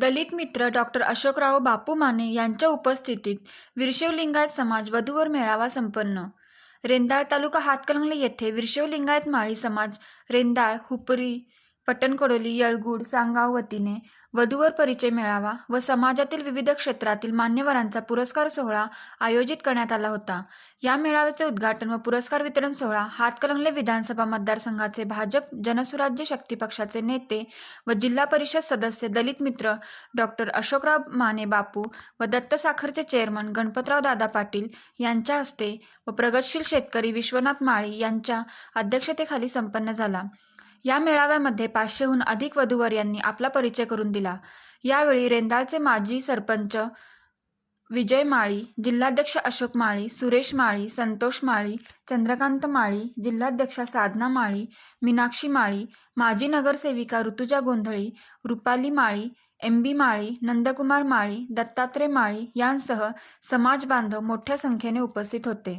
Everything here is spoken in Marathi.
दलित मित्र डॉक्टर अशोकराव बापू माने यांच्या उपस्थितीत विरशवलिंगायत समाज वधूवर मेळावा संपन्न. रेंदाळ तालुका हातकणंगले येथे विरशिवलिंगायत माळी समाज रेंदाळ हुपरी पट्टणकडोली येळगुड सांगाव वतीने वधूवर परिचय मेळावा व समाजातील विविध क्षेत्रातील मान्यवरांचा पुरस्कार सोहळा आयोजित करण्यात आला होता. या मेळाव्याचे उद्घाटन व पुरस्कार वितरण सोहळा हातकलंगले विधानसभा मतदारसंघाचे भाजप जनसुराज्य शक्ती पक्षाचे नेते व जिल्हा परिषद सदस्य दलित मित्र डॉक्टर अशोकराव माने बापू व दत्त साखरचे चेअरमन गणपतराव दादा पाटील यांच्या हस्ते व प्रगतशील शेतकरी विश्वनाथ माळी यांच्या अध्यक्षतेखाली संपन्न झाला. या मेळाव्यामध्ये पाचशेहून अधिक वधूवर यांनी आपला परिचय करून दिला. यावेळी रेंदाळचे माजी सरपंच विजय माळी जिल्हाध्यक्ष अशोक माळी सुरेश माळी संतोष माळी चंद्रकांत माळी जिल्हाध्यक्षा साधना माळी मीनाक्षी माळी माजी नगरसेविका ऋतुजा गोंधळी रुपाली माळी एम बी माळी नंदकुमार माळी दत्तात्रय माळी यांसह समाज बांधव मोठ्या संख्येने उपस्थित होते.